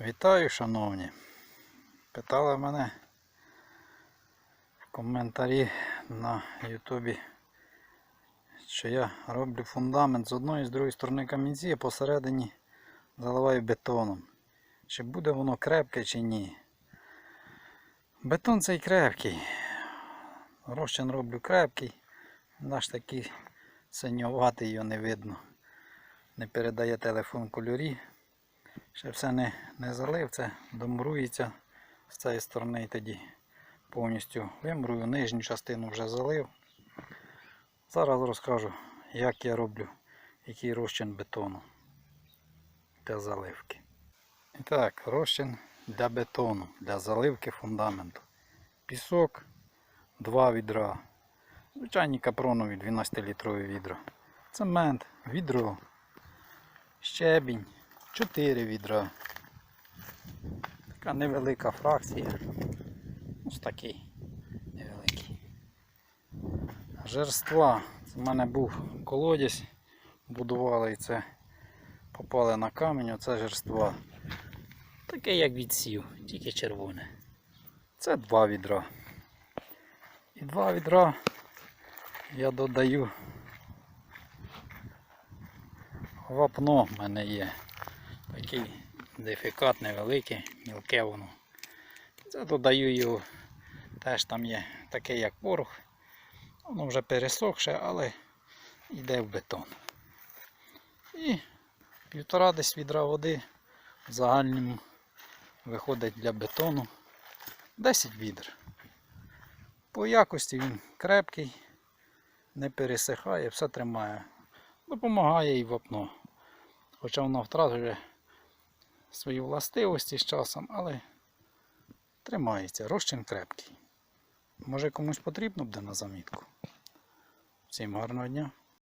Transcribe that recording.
Вітаю, шановні. Питали мене в коментарі на Ютубі, що я роблю фундамент з одної і з другої сторони камінці, а посередині заливаю бетоном. Чи буде воно крепке чи ні. Бетон цей крепкий. Розчин роблю крепкий. Наш такий синьоватий його не видно. Не передає телефон кольорі. Ще все не, не залив, це домурується з цієї сторони тоді повністю вимурую. Нижню частину вже залив. Зараз розкажу, як я роблю, який розчин бетону для заливки. І так, розчин для бетону, для заливки фундаменту. Пісок, 2 відра. Звичайні капронові 12-літрові відра. Цемент, відро, щебінь. 4 відра. Така невелика фракція. Ось такий невеликий. Жерства. Це в мене був колодязь. Будували і це попали на камінь, оце жерства. Таке як відсів, тільки червоне. Це два відра. І два відра я додаю. Вапно в мене є. Такий дефікат невеликий, мілке воно. Це додаю його, теж там є таке як порох. Воно вже пересохше, але йде в бетон. І півтора десь відра води в загальному виходить для бетону 10 відр. По якості він крепкий, не пересихає, все тримає. Допомагає і вапно. Хоча воно втратує свої властивості з часом, але тримається, розчин крепкий. Може комусь потрібно буде на замітку. Всім гарного дня!